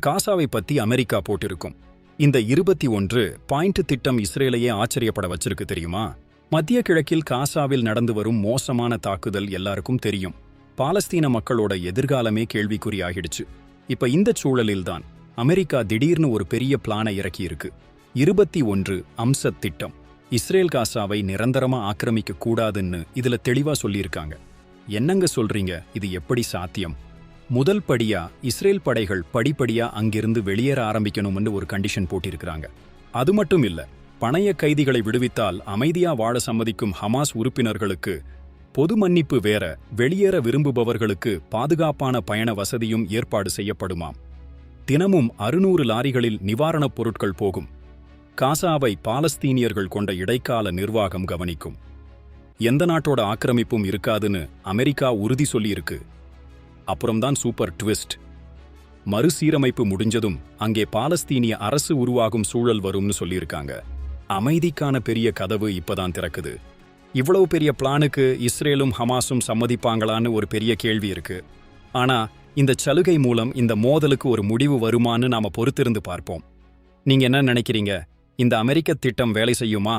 காசாவை பத்தி அமெரிக்கா போட்டிருக்கும். இந்த இருபத்தி ஒன்று பாயிண்ட் திட்டம் இஸ்ரேலையே ஆச்சரியப்பட வச்சிருக்கு தெரியுமா? மத்திய கிழக்கில் காசாவில் நடந்து வரும் மோசமான தாக்குதல் எல்லாருக்கும் தெரியும். பாலஸ்தீன மக்களோட எதிர்காலமே கேள்விக்குறி ஆகிடுச்சு இப்ப இந்த சூழலில்தான் அமெரிக்கா திடீர்னு ஒரு பெரிய பிளானை இறக்கியிருக்கு. இருபத்தி ஒன்று அம்சத் திட்டம். இஸ்ரேல் காசாவை நிரந்தரமா ஆக்கிரமிக்க கூடாதுன்னு இதுல தெளிவா சொல்லியிருக்காங்க. என்னங்க சொல்றீங்க? இது எப்படி சாத்தியம்? முதல் படியா இஸ்ரேல் படைகள் படிப்படியா அங்கிருந்து வெளியேற ஆரம்பிக்கணும்னு ஒரு கண்டிஷன் போட்டிருக்கிறாங்க. அது மட்டும் இல்ல பணைய கைதிகளை விடுவித்தால் அமைதியா வாழ சம்மதிக்கும் ஹமாஸ் உறுப்பினர்களுக்கு பொது மன்னிப்பு வேற வெளியேற விரும்புபவர்களுக்கு பாதுகாப்பான பயண வசதியும் ஏற்பாடு செய்யப்படுமாம். தினமும் அறுநூறு லாரிகளில் நிவாரணப் பொருட்கள் போகும். காசாவை பாலஸ்தீனியர்கள் கொண்ட இடைக்கால நிர்வாகம் கவனிக்கும். எந்த நாட்டோட ஆக்கிரமிப்பும் இருக்காதுன்னு அமெரிக்கா உறுதி சொல்லியிருக்கு. அப்புறம்தான் சூப்பர் ட்விஸ்ட். மறுசீரமைப்பு முடிஞ்சதும் அங்கே பாலஸ்தீனிய அரசு உருவாகும் சூழல் வரும்னு சொல்லியிருக்காங்க. அமைதிக்கான பெரிய கதவு இப்பதான் திறக்குது. இவ்வளவு பெரிய பிளானுக்கு இஸ்ரேலும் ஹமாஸும் சம்மதிப்பாங்களான்னு ஒரு பெரிய கேள்வி இருக்கு. ஆனா இந்த சலுகை மூலம் இந்த மோதலுக்கு ஒரு முடிவு வருமான்னு நாம பொறுத்திருந்து பார்ப்போம். நீங்க என்ன நினைக்கிறீங்க? இந்த அமெரிக்க திட்டம் வேலை செய்யுமா?